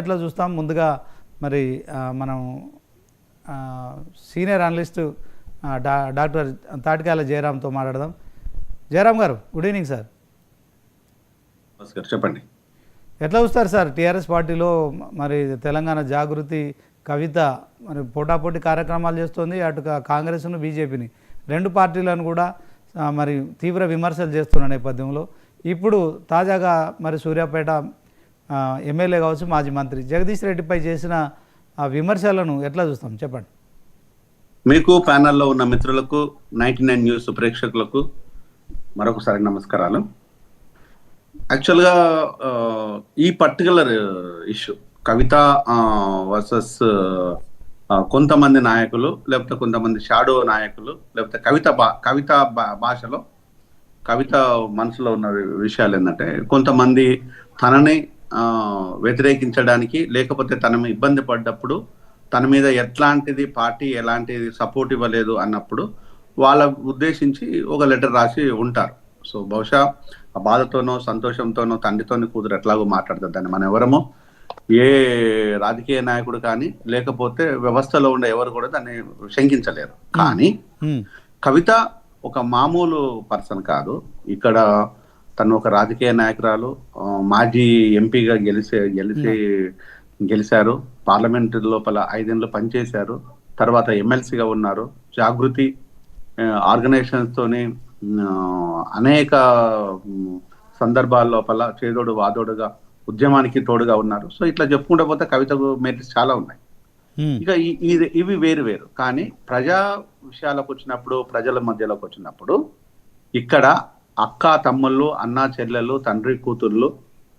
ఎట్లా చూస్తాం? ముందుగా మరి మనం సీనియర్ అనలిస్ట్ డా డాక్టర్ తాటికాయల జయరామ్తో మాట్లాడదాం. జయరామ్ గారు గుడ్ ఈవినింగ్ సార్. చెప్పండి. ఎట్లా చూస్తారు సార్ టీఆర్ఎస్ పార్టీలో మరి తెలంగాణ జాగృతి కవిత మరి పోటాపోటీ కార్యక్రమాలు చేస్తుంది అటు కాంగ్రెస్ను బీజేపీని. రెండు పార్టీలను కూడా మరి తీవ్ర విమర్శలు చేస్తున్న నేపథ్యంలో. ఇప్పుడు తాజాగా మరి సూర్యాపేట ఎమ్మెల్యే కావచ్చు మాజీ మంత్రి జగదీష్ రెడ్డిపై చేసిన ఆ విమర్శలను ఎట్లా చూస్తాం? చెప్పండి. మీకు ప్యానల్లో ఉన్న మిత్రులకు నైన్టీ నైన్ న్యూస్ ప్రేక్షకులకు మరొకసారి నమస్కారాలు. యాక్చువల్గా ఈ పర్టికులర్ ఇష్యూ కవిత వర్సెస్ కొంతమంది నాయకులు లేకపోతే కొంతమంది షాడో నాయకులు లేకపోతే కవిత భా కవిత భాషలో కవిత మనసులో ఉన్న విషయాలు ఏంటంటే కొంతమంది తనని వ్యతిరేకించడానికి లేకపోతే తన ఇబ్బంది పడ్డప్పుడు తన మీద ఎట్లాంటిది పార్టీ ఎలాంటిది సపోర్ట్ ఇవ్వలేదు అన్నప్పుడు వాళ్ళ ఉద్దేశించి ఒక లెటర్ రాసి ఉంటారు. సో బహుశా ఆ బాధతోనో సంతోషంతోనో తండ్రితోని కూతురు ఎట్లాగో మాట్లాడుతుంది దాన్ని మనం ఎవరము ఏ రాజకీయ నాయకుడు కానీ లేకపోతే వ్యవస్థలో ఉండే ఎవరు కూడా దాన్ని శంకించలేరు. కానీ కవిత ఒక మామూలు పర్సన్ కాదు. ఇక్కడ తను ఒక రాజకీయ నాయకురాలు మాజీ ఎంపీగా గెలిచే గెలిచి గెలిచారు. పార్లమెంట్ లోపల ఐదేళ్ళు పనిచేశారు. తర్వాత ఎమ్మెల్సీగా ఉన్నారు. జాగృతి ఆర్గనైజేషన్స్ తోని ఆ, అనేక సందర్భాల లోపల చేదోడు వాదోడుగా ఉద్యమానికి తోడుగా ఉన్నారు. సో ఇట్లా చెప్పుకుంటూ పోతే కవితకు మెరిట్స్ చాలా ఉన్నాయి. ఇక ఇది ఇవి వేరు వేరు. కానీ ప్రజా విషయాలకు వచ్చినప్పుడు ప్రజల మధ్యలోకి వచ్చినప్పుడు ఇక్కడ అక్క తమ్ముళ్ళు అన్నా చెల్లెలు తండ్రి కూతుర్లు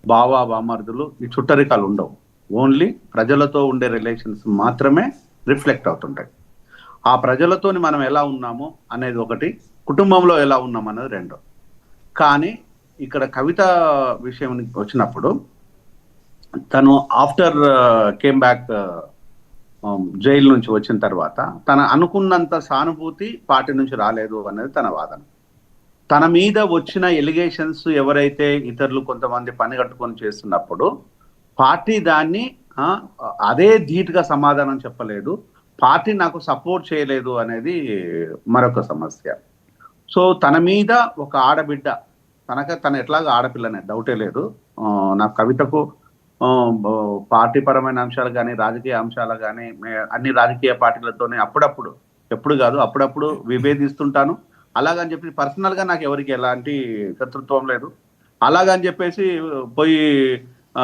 బావ బామర్దులు ఈ చుట్టరికాలు ఉండవు. ఓన్లీ ప్రజలతో ఉండే రిలేషన్స్ మాత్రమే రిఫ్లెక్ట్ అవుతుంటాయి. ఆ ప్రజలతోని మనం ఎలా ఉన్నాము అనేది ఒకటి కుటుంబంలో ఎలా ఉన్నాం అనేది రెండు. కానీ ఇక్కడ కవిత విషయం వచ్చినప్పుడు తను ఆఫ్టర్ కేమ్ బ్యాక్ జైలు నుంచి వచ్చిన తర్వాత తన అనుకున్నంత సానుభూతి పార్టీ నుంచి రాలేదు అనేది తన వాదన. తన మీద వచ్చిన ఎలిగేషన్స్ ఎవరైతే ఇతరులు కొంతమంది పని కట్టుకొని చేస్తున్నప్పుడు పార్టీ దాన్ని అదే ధీటుగా సమాధానం చెప్పలేదు. పార్టీ నాకు సపోర్ట్ చేయలేదు అనేది మరొక సమస్య. సో తన మీద ఒక ఆడబిడ్డ తనక తన ఎట్లాగా ఆడపిల్లనే డౌటే లేదు. నా కవితకు పార్టీ పరమైన అంశాలు కానీ రాజకీయ అంశాలు కానీ అన్ని రాజకీయ పార్టీలతోనే అప్పుడప్పుడు ఎప్పుడు కాదు అప్పుడప్పుడు విభేదిస్తుంటాను. అలాగని చెప్పి పర్సనల్గా నాకు ఎవరికి ఎలాంటి శత్రుత్వం లేదు. అలాగని చెప్పేసి పోయి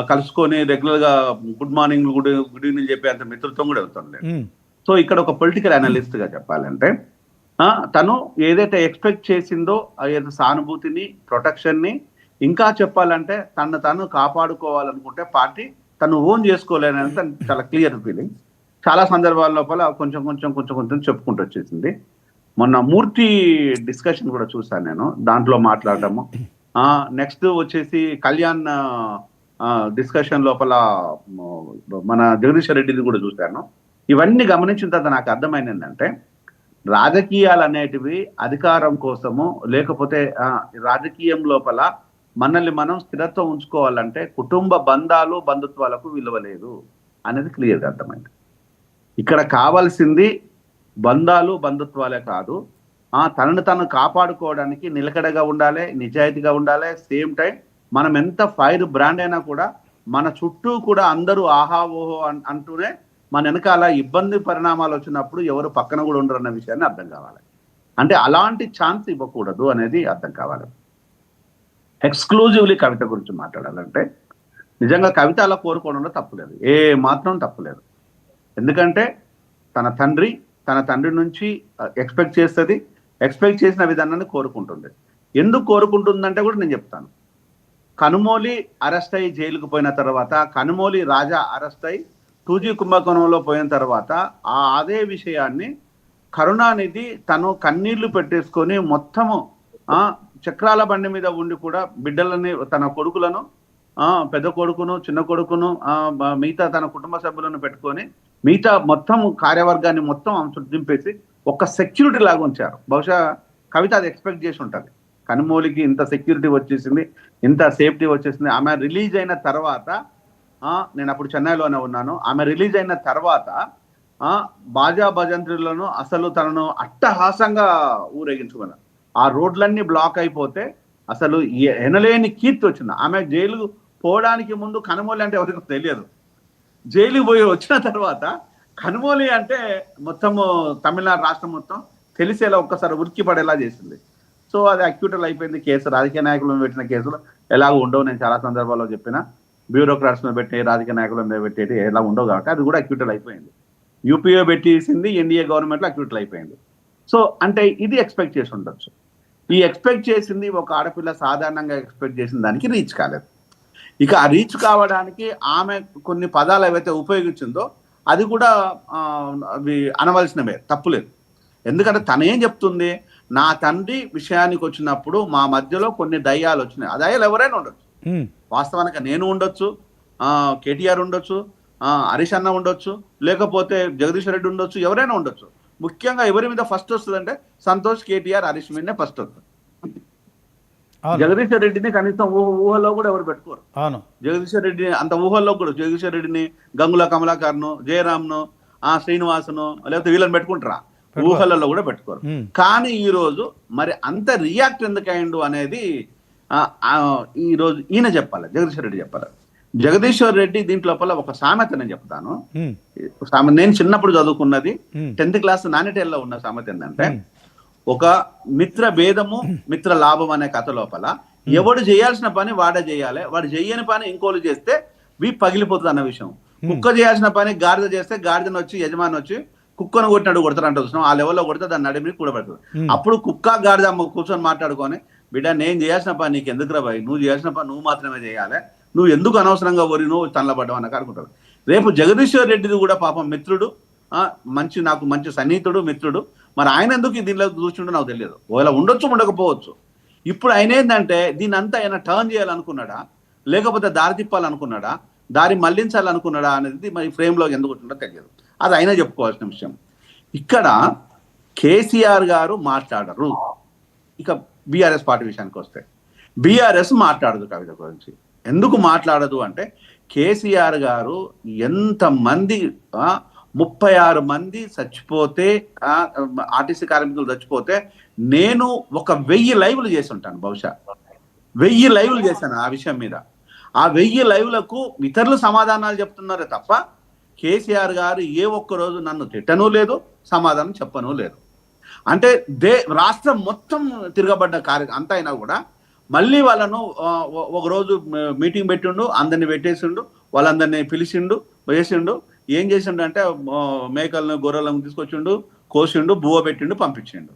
కలుసుకొని రెగ్యులర్గా good morning good good evening చెప్పే అంత మిత్రత్వం కూడా ఉమ్, సో ఇక్కడ ఒక పొలిటికల్ అనలిస్ట్గా చెప్పాలంటే ఆ, తను ఏదైతే ఎక్స్పెక్ట్ చేసిందో ఆ ఏదో సానుభూతిని ప్రొటెక్షన్ని ఇంకా చెప్పాలంటే తను తను కాపాడుకోవాలనుకుంటే పార్టీ తను ఓన్ చేసుకోలేనని తను చాలా క్లియర్ ఫీలింగ్ చాలా సందర్భాల లోపల కొంచెం కొంచెం కొంచెం కొంచెం చెప్పుకుంటూ వచ్చేసింది. మొన్న మూర్తి డిస్కషన్ కూడా చూసాను నేను దాంట్లో మాట్లాడటము. నెక్స్ట్ వచ్చేసి కళ్యాణ్ డిస్కషన్ లోపల మన జగదీశ్వర రెడ్డిని కూడా చూశాను. ఇవన్నీ గమనించిన తర్వాత నాకు అర్థమైంది ఏంటంటే రాజకీయాలు అనేటివి అధికారం కోసము లేకపోతే రాజకీయం లోపల మనల్ని మనం స్థిరత్వం ఉంచుకోవాలంటే కుటుంబ బంధాలు బంధుత్వాలకు విలువ లేదు. అనేది క్లియర్గా అర్థమైంది. ఇక్కడ కావాల్సింది బంధాలు బంధుత్వాలే కాదు. ఆ తనను తను కాపాడుకోవడానికి నిలకడగా ఉండాలి నిజాయితీగా ఉండాలి. సేమ్ టైం మనం ఎంత ఫైర్ బ్రాండ్ అయినా కూడా మన చుట్టూ కూడా అందరూ ఆహా ఓహో అంటూనే మన వెనకాల ఇబ్బంది పరిణామాలు వచ్చినప్పుడు ఎవరు పక్కన కూడా ఉండరు అన్న విషయాన్ని అర్థం కావాలి. అంటే అలాంటి ఛాన్స్ ఇవ్వకూడదు అనేది అర్థం కావాలి. ఎక్స్క్లూజివ్లీ కవిత గురించి మాట్లాడాలంటే నిజంగా కవిత అలా కోరుకోవడంలో తప్పులేదు ఏ మాత్రం తప్పులేదు ఎందుకంటే తన తండ్రి తన తండ్రి నుంచి ఎక్స్పెక్ట్ చేస్తుంది. ఎక్స్పెక్ట్ చేసిన విధానాన్ని కోరుకుంటుంది ఎందుకు కోరుకుంటుందంటే కూడా నేను చెప్తాను. కనుమోలి అరెస్ట్ అయ్యి జైలుకు పోయిన తర్వాత కనుమోలి రాజా అరెస్ట్ అయ్యి టూజీ కుంభకోణంలో పోయిన తర్వాత ఆ అదే విషయాన్ని కరుణానిధి తను కన్నీళ్ళు పెట్టేసుకొని మొత్తము చక్రాల బండి మీద ఉండి కూడా బిడ్డలని తన కొడుకులను పెద్ద కొడుకును చిన్న కొడుకును మిగతా తన కుటుంబ సభ్యులను పెట్టుకొని మిగతా మొత్తం కార్యవర్గాన్ని మొత్తం ఆమె చుట్టూ దింపేసి ఒక సెక్యూరిటీ లాగా ఉంచారు. బహుశా కవిత అది ఎక్స్పెక్ట్ చేసి ఉంటుంది. కనుమూలికి ఇంత సెక్యూరిటీ వచ్చేసింది ఇంత సేఫ్టీ వచ్చేసింది. ఆమె రిలీజ్ అయిన తర్వాత నేను అప్పుడు చెన్నైలోనే ఉన్నాను. ఆమె రిలీజ్ అయిన తర్వాత బాజా భజంత్రులను అసలు తనను అట్టహాసంగా ఊరేగించుకున్నారు. ఆ రోడ్లన్నీ బ్లాక్ అయిపోతే అసలు ఎనలేని కీర్తి వచ్చింది. ఆమె జైలు పోవడానికి ముందు కనుమూలి అంటే ఎవరికి తెలియదు. జైలుకి పోయి వచ్చిన తర్వాత కనుమోలి అంటే మొత్తము తమిళనాడు రాష్ట్రం మొత్తం తెలిసేలా ఒక్కసారి ఉరికి పడేలా చేసింది. సో అది అక్యూటల్ అయిపోయింది కేసు. రాజకీయ నాయకులను పెట్టిన కేసులు ఎలాగో ఉండవు. నేను చాలా సందర్భాల్లో చెప్పిన బ్యూరోక్రాట్స్ మీద పెట్టి రాజకీయ నాయకుల మీద పెట్టేది ఎలా ఉండవు కాబట్టి అది కూడా అక్యూటల్ అయిపోయింది. యూపీఏ పెట్టేసింది ఎన్డీఏ గవర్నమెంట్లో అక్యూటల్ అయిపోయింది. సో అంటే ఇది ఎక్స్పెక్ట్ చేసి ఉండొచ్చు. ఈ ఎక్స్పెక్ట్ చేసింది ఒక ఆడపిల్ల సాధారణంగా ఎక్స్పెక్ట్ చేసిన దానికి రీచ్ కాలేదు. ఇక ఆ రీచ్ కావడానికి ఆమె కొన్ని పదాలు ఏవైతే ఉపయోగించిందో అది కూడా అవి అనవలసినవే తప్పులేదు. ఎందుకంటే తనేం చెప్తుంది? నా తండ్రి విషయానికి వచ్చినప్పుడు మా మధ్యలో కొన్ని దయ్యాలు వచ్చినాయి. ఆ దయ్యాలు ఎవరైనా ఉండొచ్చు. వాస్తవానికి నేను ఉండొచ్చు కేటీఆర్ ఉండొచ్చు హరీష్ అన్న ఉండొచ్చు లేకపోతే జగదీష్ రెడ్డి ఉండొచ్చు ఎవరైనా ఉండొచ్చు. ముఖ్యంగా ఎవరి మీద ఫస్ట్ వస్తుందంటే సంతోష్ కేటీఆర్ హరీష్ మీదనే ఫస్ట్ వస్తుంది. జగదీష్ రెడ్డిని కనీసం ఊహ ఊహలో కూడా ఎవరు పెట్టుకోరు. అవును. జగదీశ్వర్ రెడ్డిని అంత ఊహల్లో కూడా జగదీశ్వర్ రెడ్డిని గంగుల కమలాకర్ను జయరామ్ను ఆ శ్రీనివాసును లేకపోతే వీళ్ళని పెట్టుకుంటారా. ఊహలలో కూడా పెట్టుకోరు. కానీ ఈ రోజు మరి అంత రియాక్ట్ ఎందుకు అయిండు అనేది ఈ రోజు ఈయన చెప్పాలి జగదీశ్వర్ రెడ్డి చెప్పాలి. జగదీశ్వర్ రెడ్డి దీంట్ లోపల ఒక సామెత నేను చెప్తాను. నేను చిన్నప్పుడు చదువుకున్నది టెన్త్ క్లాస్ నానిటేల్లో ఉన్న సామెత ఏంటంటే ఒక మిత్ర భేదము మిత్ర లాభం అనే కథ లోపల ఎవడు చేయాల్సిన పని వాడే చేయాలి వాడు చేయని పని ఇంకోళ్ళు చేస్తే వీ పగిలిపోతుంది అన్న విషయం. కుక్క చేయాల్సిన పని గాడిద చేస్తే గాడిదను వచ్చి యజమాని వచ్చి కుక్కను కొట్టినట్టు కొడతారంట చూసినాం ఆ లెవెల్లో కొడితే దాన్ని నడిమి కూడబెడుతుంది Hmm. అప్పుడు కుక్క గాడిద కూర్చొని మాట్లాడుకొని బిడ్డ నేను చేయాల్సిన పని నీకు ఎందుకు రాబాయి నువ్వు చేయాల్సిన పని నువ్వు మాత్రమే చేయాలి. నువ్వు ఎందుకు అనవసరంగా వరి నువ్వు తనలబడ్డావు అన్న అనుకుంటారు రేపు జగదీశ్వర్ రెడ్డిది కూడా పాపం మిత్రుడు ఆ, మంచి నాకు మంచి సన్నిహితుడు మిత్రుడు. మరి ఆయన ఎందుకు దీనిలో చూసిండో నాకు తెలియదు. ఒకవేళ ఉండొచ్చు ఉండకపోవచ్చు. ఇప్పుడు ఆయన ఏంటంటే దీని అంతా ఆయన టర్న్ చేయాలనుకున్నాడా? లేకపోతే దారి తిప్పాలనుకున్నాడా? దారి మళ్ళించాలనుకున్నాడా అనేది మరి ఫ్రేమ్లో ఎందుకు ఉంటుందో తెలియదు. అది అయినా చెప్పుకోవాల్సిన విషయం. ఇక్కడ కేసీఆర్ గారు మాట్లాడరు. ఇక బీఆర్ఎస్ పార్టీ విషయానికి వస్తే. బీఆర్ఎస్ మాట్లాడదు కవిత గురించి. ఎందుకు మాట్లాడదు అంటే కేసీఆర్ గారు ఎంతమంది ముప్పై ఆరు మంది చచ్చిపోతే ఆర్టీసీ కార్మికులు చచ్చిపోతే నేను ఒక వెయ్యి లైవ్లు చేసి ఉంటాను బహుశా. వెయ్యి లైవ్లు చేశాను ఆ విషయం మీద. ఆ వెయ్యి లైవ్లకు ఇతరులు సమాధానాలు చెప్తున్నారే తప్ప కేసీఆర్ గారు ఏ ఒక్క రోజు నన్ను తిట్టనూ లేదు సమాధానం చెప్పను లేదు. అంటే దే రాష్ట్రం మొత్తం తిరగబడ్డ కార్య అంత అయినా కూడా మళ్ళీ వాళ్ళను ఒకరోజు ఒక రోజు మీటింగ్ పెట్టిండు అందరిని పెట్టేసిండు వాళ్ళందరినీ పిలిచిండు వేసిండు ఏం చేసిండు అంటే మేకలను గొర్రెలను తీసుకొచ్చిండు కోసిండు బువ్వ పెట్టిండు పంపించిండు.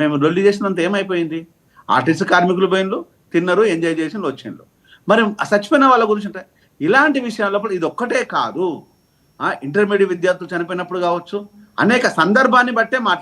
మేము రొల్లి చేసినంత ఏమైపోయింది? ఆర్టిస్ట్ కార్మికులు పోయిండ్రు తిన్నారు ఎంజాయ్ చేసిండ్రు వచ్చిండ్రు మరి చచ్చిపోయిన వాళ్ళ గురించి ఉంటాయి ఇలాంటి విషయాల్లో ఇది ఒక్కటే కాదు. ఇంటర్మీడియట్ విద్యార్థులు చనిపోయినప్పుడు కావచ్చు అనేక సందర్భాన్ని బట్టే మాట్లాడు